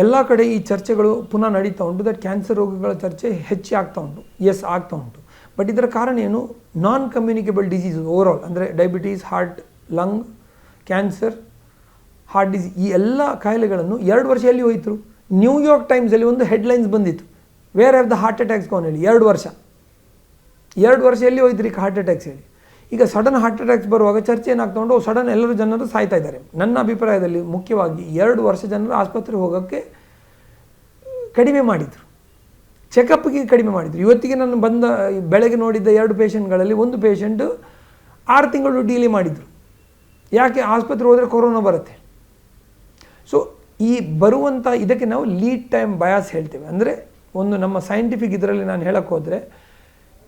ಎಲ್ಲ ಕಡೆ ಈ ಚರ್ಚೆಗಳು ಪುನಃ ನಡೀತಾ ಉಂಟು. ದಟ್ ಕ್ಯಾನ್ಸರ್ ರೋಗಗಳ ಚರ್ಚೆ ಹೆಚ್ಚು ಆಗ್ತಾ ಉಂಟು. ಎಸ್ ಆಗ್ತಾ ಉಂಟು. ಬಟ್ ಇದರ ಕಾರಣ ಏನು? ನಾನ್ ಕಮ್ಯುನಿಕೇಬಲ್ ಡಿಸೀಸ್ ಓವರಾಲ್ ಅಂದರೆ diabetes heart lung cancer heart disease ಈ ಎಲ್ಲ ಕಾಯಿಲೆಗಳನ್ನು ಎರಡು ವರ್ಷ ಎಲ್ಲಿ ಹೋಯಿತು ನ್ಯೂಯಾರ್ಕ್ ಟೈಮ್ಸಲ್ಲಿ ಒಂದು ಹೆಡ್ಲೈನ್ಸ್ ಬಂದಿತ್ತು. Where have the heart attacks gone ಹೇಳಿ? ಎರಡು ವರ್ಷ. ಎರಡು ವರ್ಷ ಎಲ್ಲಿ ಹೋಯ್ತು ರೀ ಹಾರ್ಟ್ ಅಟ್ಯಾಕ್ಸ್ ಹೇಳಿ? ಈಗ ಸಡನ್ ಹಾರ್ಟ್ ಅಟ್ಯಾಕ್ಸ್ ಬರುವಾಗ ಚರ್ಚೆ ಏನಾಗ್ತಾ ಸಡನ್ ಎಲ್ಲರೂ ಜನರು ಸಾಯ್ತಾ ಇದ್ದಾರೆ. ನನ್ನ ಅಭಿಪ್ರಾಯದಲ್ಲಿ ಮುಖ್ಯವಾಗಿ ಎರಡು ವರ್ಷ ಜನರು ಆಸ್ಪತ್ರೆಗೆ ಹೋಗೋಕ್ಕೆ ಕಡಿಮೆ ಮಾಡಿದರು. ಚೆಕಪ್ಗೆ ಕಡಿಮೆ ಮಾಡಿದರು. ಇವತ್ತಿಗೆ ನಾನು ಬಂದ, ಬೆಳಗ್ಗೆ ನೋಡಿದ್ದ ಎರಡು ಪೇಷಂಟ್ಗಳಲ್ಲಿ ಒಂದು ಪೇಷಂಟು ಆರು ತಿಂಗಳು ಡೀಲಿ ಮಾಡಿದರು. ಯಾಕೆ? ಆಸ್ಪತ್ರೆ ಹೋದರೆ ಕೊರೋನಾ ಬರುತ್ತೆ. ಸೊ ಈ ಬರುವಂಥ ಇದಕ್ಕೆ ನಾವು ಲೀಡ್ ಟೈಮ್ ಬಯಾಸ್ ಹೇಳ್ತೇವೆ. ಅಂದರೆ, ಒಂದು ನಮ್ಮ ಸೈಂಟಿಫಿಕ್ ಇದರಲ್ಲಿ ನಾನು ಹೇಳಕ್ಕೆ ಹೋದರೆ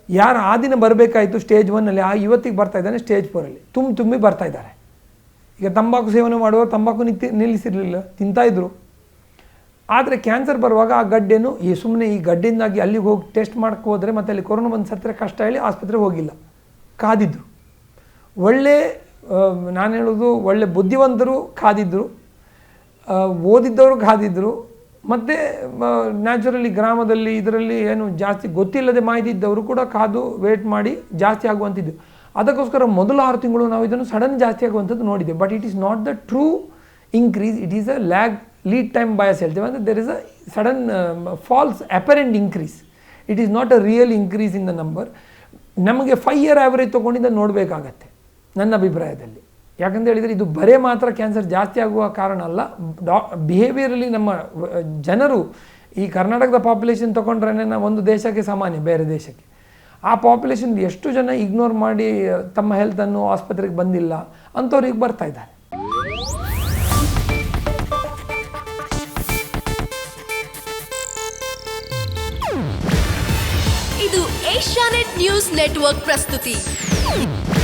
ಯಾರು ಆ ದಿನ ಬರಬೇಕಾಯಿತು ಸ್ಟೇಜ್ ಒನ್ನಲ್ಲಿ ಆ ಇವತ್ತಿಗೆ ಬರ್ತಾ ಇದ್ದಾನೆ ಸ್ಟೇಜ್ ಫೋರಲ್ಲಿ ತುಂಬ ತುಂಬಿ ಬರ್ತಾ ಇದ್ದಾರೆ. ಈಗ ತಂಬಾಕು ಸೇವನೆ ಮಾಡುವಾಗ ತಂಬಾಕು ನಿತ್ತಿ ನಿಲ್ಲಿಸಿರಲಿಲ್ಲ ತಿಂತಾಯಿದ್ರು ಆದರೆ ಕ್ಯಾನ್ಸರ್ ಬರುವಾಗ ಆ ಗಡ್ಡೆನು, ಈ ಸುಮ್ಮನೆ ಈ ಗಡ್ಡೆಯಿಂದಾಗಿ ಅಲ್ಲಿಗೆ ಹೋಗಿ ಟೆಸ್ಟ್ ಮಾಡಕ್ಕೆ ಹೋದರೆ ಮತ್ತೆ ಅಲ್ಲಿ ಕೊರೋನಾ ಬಂದು ಸತ್ತರೆ ಕಷ್ಟ ಹೇಳಿ ಆಸ್ಪತ್ರೆಗೆ ಹೋಗಿಲ್ಲ. ಕಾದಿದ್ರು. ಒಳ್ಳೆ ನಾನು ಹೇಳೋದು ಒಳ್ಳೆ ಬುದ್ಧಿವಂತರು ಕಾದಿದ್ದರು ಓದಿದ್ದವರು ಕಾದಿದ್ದರು ಮತ್ತು ನ್ಯಾಚುರಲಿ ಗ್ರಾಮದಲ್ಲಿ ಇದರಲ್ಲಿ ಏನು ಜಾಸ್ತಿ ಗೊತ್ತಿಲ್ಲದೆ ಮಾಹಿತಿ ಇದ್ದವರು ಕೂಡ ಕಾದು ವೇಟ್ ಮಾಡಿ ಜಾಸ್ತಿ ಆಗುವಂಥದ್ದು ಅದಕ್ಕೋಸ್ಕರ ಮೊದಲ ಆರು ತಿಂಗಳು ನಾವು ಇದನ್ನು ಸಡನ್ ಜಾಸ್ತಿ ಆಗುವಂಥದ್ದು ನೋಡಿದ್ದೇವೆ. But it is not the true increase it is a lag lead time bias ಹೇಳ್ತೇವೆ. ಅಂದರೆ there is a sudden false apparent increase it is not a real increase in the number ನಮಗೆ five year average ತೊಗೊಂಡಿದ್ದ ನೋಡಬೇಕಾಗತ್ತೆ, ನನ್ನ ಅಭಿಪ್ರಾಯದಲ್ಲಿ. ಯಾಕಂತ ಹೇಳಿದರೆ ಇದು ಬರೇ ಮಾತ್ರ ಕ್ಯಾನ್ಸರ್ ಜಾಸ್ತಿ ಆಗುವ ಕಾರಣ ಅಲ್ಲ. ಡಾ ಬಿಹೇವಿಯರಲ್ಲಿ ನಮ್ಮ ಜನರು ಈ ಕರ್ನಾಟಕದ ಪಾಪ್ಯುಲೇಷನ್ ತೊಗೊಂಡ್ರೆ ನಾವು ಒಂದು ದೇಶಕ್ಕೆ ಸಾಮಾನ್ಯ, ಬೇರೆ ದೇಶಕ್ಕೆ. ಆ ಪಾಪ್ಯುಲೇಷನ್ ಎಷ್ಟು ಜನ ಇಗ್ನೋರ್ ಮಾಡಿ ತಮ್ಮ ಹೆಲ್ತನ್ನು ಆಸ್ಪತ್ರೆಗೆ ಬಂದಿಲ್ಲ, ಅಂಥವ್ರಿಗೆ ಬರ್ತಾ ಇದ್ದಾರೆ. ಇದು ಏಷ್ಯಾನೆಟ್ ನ್ಯೂಸ್ ನೆಟ್ವರ್ಕ್ ಪ್ರಸ್ತುತಿ.